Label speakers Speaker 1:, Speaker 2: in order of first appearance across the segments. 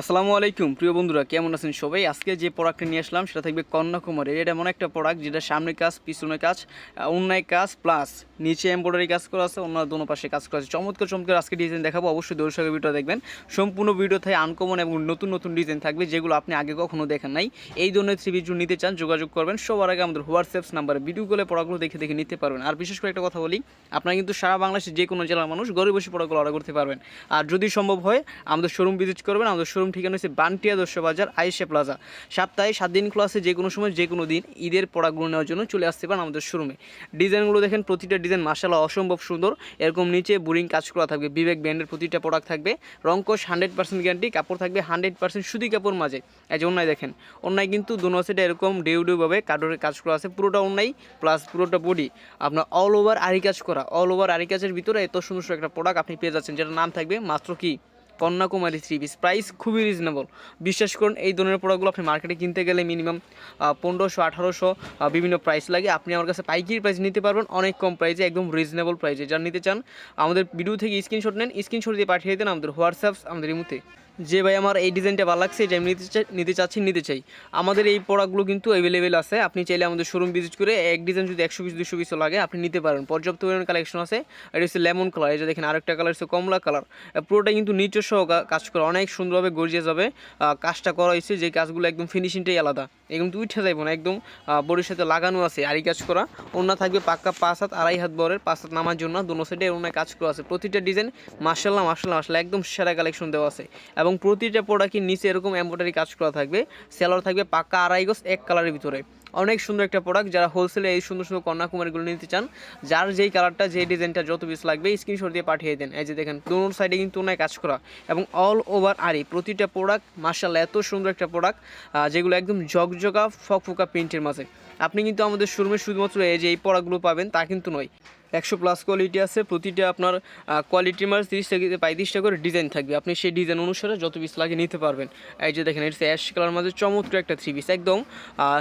Speaker 1: আসসালামু আলাইকুম, প্রিয় বন্ধুরা, কেমন আছেন সবাই? আজকে যে প্রোডাক্টটা নিয়ে আসলাম, সেটা থাকবে কন্যাকুমারের এটা এমন একটা প্রোডাক্ট যেটা সামনে কাজ, পিছনে কাজ অন্যায় কাজ প্লাস নিচে এমব্রয়ডারি কাজ করা আছে, অন্য দোনো পাশে কাজ করা আছে। চমৎকার চমৎকার আজকে ডিজাইন দেখাবো। অবশ্যই দর্শক ভিডিও দেখবেন। সম্পূর্ণ ভিডিও থাকে আনকমন এবং নতুন নতুন ডিজাইন থাকবে, যেগুলো আপনি আগে কখনো দেখেন নাই। এই ধরনের থ্রি পিস নিতে চান, যোগাযোগ করবেন। সবার আগে আমাদের হোয়াটসঅ্যাপ নাম্বারে ভিডিও কলে পড়াগুলো দেখে দেখে নিতে পারবেন। আর বিশেষ করে একটা কথা বলি, আপনারা কিন্তু সারা বাংলাদেশের যে কোনো জেলার মানুষ ঘরে বসে পড়াগুলো অর্ডার করতে পারবেন। আর যদি সম্ভব হয়, আমাদের শোরুম ভিজিট করবেন। আমাদের শোরুম ঠিকানা হচ্ছে বান্টিয়া দর্শ বাজার আইসে প্লাজা সপ্তাহে সাত দিন খোলা আছে যে কোনো সময় যে কোনো দিন ঈদের পড়াগুলো নেওয়ার জন্য চলে আসতে পারেন আমাদের শোরুমে ডিজাইনগুলো দেখেন, প্রতিটা ডিজাইন মাসাল্লাহ অসম্ভব সুন্দর। এরকম নিচে বোরিং কাজ করা থাকবে, বিবেক ব্র্যান্ডের প্রতিটা প্রোডাক্ট থাকবে। রঙ্কশ হান্ড্রেড পার্সেন্ট গ্যারান্টি কাপড় থাকবে হান্ড্রেড পার্সেন্ট সুতি কাপড় মাঝে। এই যে অন্যায় দেখেন, অন্যায় কিন্তু দুনো সেটা এরকম ডেউ ডেউভাবে কাঠের কাজ করা আছে, পুরোটা অন্যায় প্লাস পুরোটা বডি আপনার অল ওভার আরি কাজ করা অল ওভার আরি কাজের ভিতরে এত সুন্দর একটা প্রোডাক্ট আপনি পেয়ে যাচ্ছেন, যেটার নাম থাকবে মাত্র কি? কন্যাকুমারী থ্রি পিস প্রাইস খুবই রিজনেবল বিশ্বাস করুন, এই ধরনের প্রোডাক্টগুলো আপনি মার্কেটে কিনতে গেলে মিনিমাম পনেরোশো, আঠারোশো বিভিন্ন প্রাইস লাগে। আপনি আমার কাছে পাইকারি প্রাইস নিতে পারবেন, অনেক কম প্রাইসে একদম রিজনেবল প্রাইসে যারা নিতে চান, আমাদের ভিডিও থেকে স্ক্রিনশট নেন স্ক্রিনশট দিয়ে পাঠিয়ে দেন আমাদের হোয়াটসঅ্যাপস আমাদের ইমুতে। যে ভাই আমার এই ডিজাইনটা ভালো লাগছে, এটা আমি নিতে চাই নিতে চাচ্ছি, নিতে চাই। আমাদের এই প্রোডাক্টগুলো কিন্তু অ্যাভেলেবেল আছে। আপনি চাইলে আমাদের শোরুম ভিজিট করে এক ডিজাইন যদি একশো পিস দুশো পিসও লাগে, আপনি নিতে পারেন। পর্যাপ্ত পরিমাণ কালেকশন আছে। এটা হচ্ছে লেমন কালার এটা দেখেন আরেকটা কালার হচ্ছে কমলা কালার পুরোটা কিন্তু নিচস্ব কাজ করে, অনেক সুন্দরভাবে গর্জিয়াস হবে কাজটা করা হয়েছে। যে কাজগুলো একদম ফিনিশিংটাই আলাদা। একদম উঠে যাইব না, একদম বডির সাথে লাগানো আছে আড়ি কাজ করা। অন্য থাকবে পাক্কা পাঁচ হাত, আড়াই হাত বরের, পাঁচ হাত নামার জন্য, দোনো সাইডে অন্য কাজ করা আছে। প্রতিটা ডিজাইন মার্শাল্লাহ মার্শাল্লাহ মার্শাল একদম সেরা কালেকশন দেওয়া আছে। এবং প্রতিটা প্রোডাক্টের নিচে এরকম এম্ব্রয়ডারি কাজ করা থাকবে। সেলার থাকবে পাক্কা আড়াই গজ, এক কালারের ভিতরে। অনেক সুন্দর একটা প্রোডাক্ট যারা হোলসেলে এই সুন্দর সুন্দর কন্যাকুমারীগুলো নিতে চান, যার যেই কালারটা যেই ডিজাইনটা যত পিস লাগবে স্ক্রিনশট দিয়ে পাঠিয়ে দেন। এই যে দেখেন, দোনোর সাইডে কিন্তু অনেক কাজ করা এবং অল ওভার আরি প্রতিটা প্রোডাক্ট মার্শাল্লাহ এত সুন্দর একটা প্রোডাক্ট যেগুলো একদম ঝকঝকা, ফকফকা প্রিন্টের মাঝে। আপনি কিন্তু আমাদের শোরুমে শুধুমাত্র এই যে এই প্রোডাক্টগুলো পাবেন, তা কিন্তু নয়। একশো প্লাস কোয়ালিটি আছে, প্রতিটা আপনার কোয়ালিটির মাঝে তিরিশ থেকে পঁয়ত্রিশটা করে ডিজাইন থাকবে। আপনি সেই ডিজাইন অনুসারে যত পিস লাগে নিতে পারবেন। এই যে দেখেন এটা অ্যাশ কালার মাঝে চমৎকার একটা থ্রি পিস একদম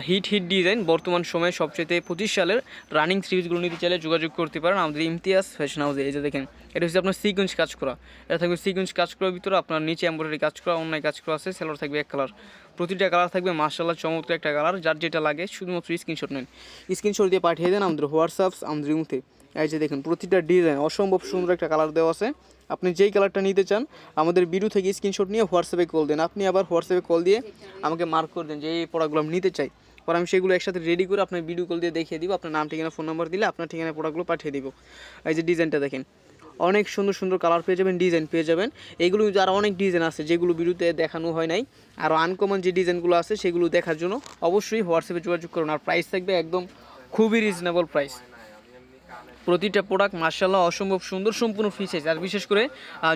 Speaker 1: হিট হিট ডিজাইন বর্তমান সময়ে সবচেয়ে পঁচিশ সালের রানিং থ্রি পিসগুলো নিতে চাইলে যোগাযোগ করতে পারেন। আমাদের ইমতিয়াজ ফ্যাশন হাউসে এই যে দেখেন, এটা হচ্ছে আপনার সিকুয়েন্স কাজ করা। এটা থাকবে সিকুয়েন্স কাজ করার ভিতরে আপনার নিচে এম্ব্রয়ডারি কাজ করা, অন্যায় কাজ করা আছে সেলোর থাকবে এক কালার প্রতিটা কালার থাকবে মার্শাল্লাহ চমৎকার একটা কালার যার যেটা লাগে, শুধুমাত্র স্ক্রিনশট নেন। স্ক্রিনশট দিয়ে পাঠিয়ে দেন আমাদের হোয়াটসঅ্যাপ আমাদের ইমুতে। এই যে দেখুন, প্রতিটা ডিজাইন অসম্ভব সুন্দর একটা কালার দেওয়া আছে। আপনি যেই কালারটা নিতে চান, আমাদের ভিডিও থেকে স্ক্রিনশট নিয়ে হোয়াটসঅ্যাপে কল দেন। আপনি আবার হোয়াটসঅ্যাপে কল দিয়ে আমাকে মার্ক করে দেন যে এই প্রোডাক্টগুলো আমি নিতে চাই। পরে আমি সেগুলো একসাথে রেডি করে আপনার ভিডিও কল দিয়ে দেখিয়ে দিব। আপনার নাম, ঠিকানা ফোন নাম্বার দিলে আপনার ঠিকানা প্রোডাক্টগুলো পাঠিয়ে দিব। এই যে ডিজাইনটা দেখেন, অনেক সুন্দর সুন্দর কালার পেয়ে যাবেন ডিজাইন পেয়ে যাবেন। এগুলো কিন্তু আরও অনেক ডিজাইন আছে যেগুলো ভিডিওতে দেখানো হয় নাই। আর আনকমন যে ডিজাইনগুলো আছে সেগুলো দেখার জন্য অবশ্যই হোয়াটসঅ্যাপে যোগাযোগ করুন। আর প্রাইস থাকবে একদম খুবই রিজনেবল প্রাইস প্রতিটা প্রোডাক্ট মার্শাল্লাহ অসম্ভব সুন্দর, সম্পূর্ণ ফ্রি সাইজ আর বিশেষ করে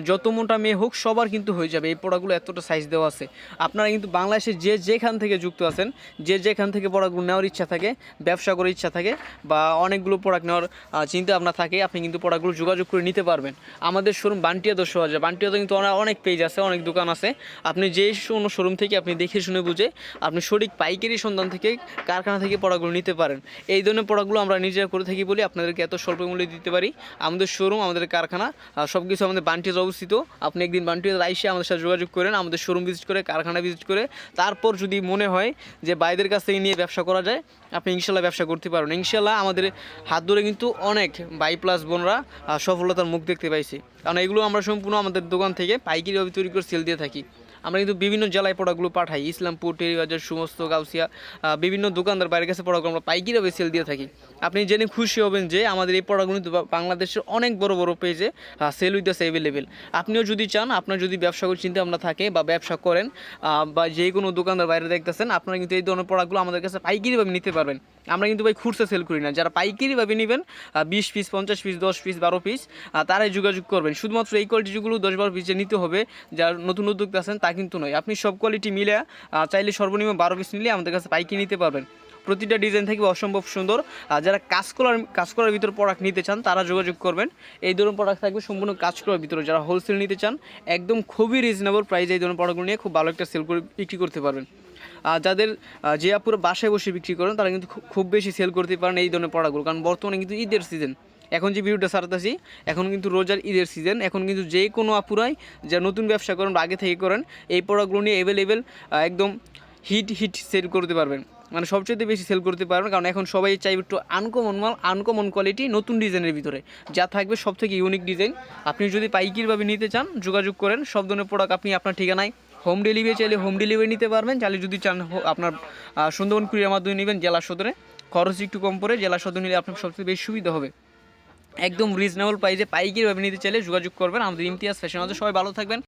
Speaker 1: যত মোটা মেয়ে হোক, সবার কিন্তু হয়ে যাবে। এই প্রোডাক্টগুলো এতটা সাইজ দেওয়া আছে। আপনারা কিন্তু বাংলাদেশে যে যেখান থেকে যুক্ত আছেন, যে যেখান থেকে প্রোডাক্টগুলো নেওয়ার ইচ্ছা থাকে, ব্যবসা করার ইচ্ছা থাকে, বা অনেকগুলো প্রোডাক্ট নেওয়ার চিন্তা ভাবনা থাকে, আপনি কিন্তু প্রোডাক্টগুলো যোগাযোগ করে নিতে পারবেন। আমাদের শোরুম বান্টিয়া দশ হাজার বান্টিয়াতে কিন্তু অনেক পেজ আছে, অনেক দোকান আছে। আপনি যে কোনো শোরুম থেকে আপনি দেখে শুনে বুঝে, আপনি সঠিক পাইকারি সন্ধান থেকে, কারখানা থেকে প্রোডাক্টগুলো নিতে পারেন। এই ধরনের প্রোডাক্টগুলো আমরা নিজেরা করে থাকি বলি আপনাদেরকে এত স্বল্প মূল্যে দিতে পারি। আমাদের শোরুম আমাদের কারখানা সব কিছু আমাদের বান্টিয়াতে অবস্থিত। আপনি একদিন বান্টিয়াতে আইসে আমাদের সাথে যোগাযোগ করেন, আমাদের শোরুম ভিজিট করে, কারখানা ভিজিট করে। তারপর যদি মনে হয় যে বাইরের কাছ থেকে নিয়ে ব্যবসা করা যায়, আপনি ইনশাল্লাহ ব্যবসা করতে পারবেন। ইনশাল্লাহ আমাদের হাত ধরে কিন্তু অনেক বাই প্লাস বোনরা সফলতার মুখ দেখতে পাইছি। কারণ এগুলো আমরা সম্পূর্ণ আমাদের দোকান থেকে পাইকারিভাবে তৈরি করে সেল দিয়ে থাকি। আমরা কিন্তু বিভিন্ন জেলায় প্রোডাক্টগুলো পাঠাই। ইসলামপুর, টেরিবাজার, সমস্ত গাউসিয়া বিভিন্ন দোকানদার বাইরের কাছে প্রোডাক্ট আমরা পাইকারিভাবে সেল দিয়ে থাকি। আপনি জেনে খুশি হবেন যে আমাদের এই বা- বাংলাদেশের অনেক বড় বড় পেজে সেল উইথ দ্য অ্যাভেলেবেল আপনিও যদি চান, আপনার যদি ব্যবসা করার চিন্তা ভাবনা থাকে বা ব্যবসা করেন বা যে কোনো দোকানদার বাইরে দেখতেছেন, আপনারা কিন্তু এই ধরনের প্রোডাক্টগুলো আমাদের কাছে পাইকারিভাবে নিতে পারবেন। আমরা কিন্তু ভাই খুচরা সেল করি না। যারা পাইকারিভাবে নেবেন বিশ পিস পঞ্চাশ পিস দশ পিস বারো পিস তারাই যোগাযোগ করবেন। শুধুমাত্র এই কোয়ালিটিগুলো দশ বারো পিসে নিতে হবে। যার নতুন উদ্যোক্তা আছেন, তা কিন্তু নয়। আপনি সব কোয়ালিটি মিলে চাইলে সর্বনিম্ন বারো পিস নিলে আমাদের কাছে পাইকারি নিতে পারবেন। প্রতিটা ডিজাইন থাকবে অসম্ভব সুন্দর। আর যারা কাজ করার কাজ করার ভিতর প্রোডাক্ট নিতে চান, তারা যোগাযোগ করবেন। এই ধরনের প্রোডাক্ট থাকবে সম্পূর্ণ কাজ করার ভিতরে। যারা হোলসেল নিতে চান, একদম খুবই রিজনেবল প্রাইসে এই ধরনের প্রোডাক্টগুলো নিয়ে খুব ভালো একটা সেল করে বিক্রি করতে পারবেন। আর যাদের যে আপুরা বাসায় বসে বিক্রি করেন, তারা কিন্তু খুব- বেশি সেল করতে পারেন এই ধরনের প্রোডাক্টগুলো কারণ বর্তমানে কিন্তু ঈদের সিজন এখন যে ভিডিওটা ছাড়তেছি, এখন কিন্তু রোজার ঈদের সিজন এখন কিন্তু যে কোনো আপুরাই যা নতুন ব্যবসা করেন আগে থেকে করেন, এই প্রোডাক্টগুলো নিয়ে অ্যাভেলেবেল একদম হিট হিট সেল করতে পারবেন। মানে সবচেয়ে বেশি সেল করতে পারবেন, কারণ এখন সবাই চাইবে একটু আনকমন মাল আনকমন কোয়ালিটি নতুন ডিজাইনের ভিতরে। যা থাকবে সব থেকে ইউনিক ডিজাইন আপনি যদি পাইকিরভাবে নিতে চান, যোগাযোগ করেন। সব ধরনের প্রোডাক্ট আপনি আপনার ঠিকানায় হোম ডেলিভারি চাইলে হোম ডেলিভারি নিতে পারবেন। চাইলে যদি চান আপনার সুন্দরবন কুরিয়ার মাধ্যমে নেবেন জেলা সদরে। খরচ একটু কম পড়ে, জেলা সদর নিলে আপনার সবচেয়ে বেশি সুবিধা হবে। একদম রিজনেবল প্রাইসে পাইকিরভাবে নিতে চাইলে যোগাযোগ করবেন। আমাদের ইমতিয়াজ ফ্যাশন হাউসে সবাই ভালো থাকবেন।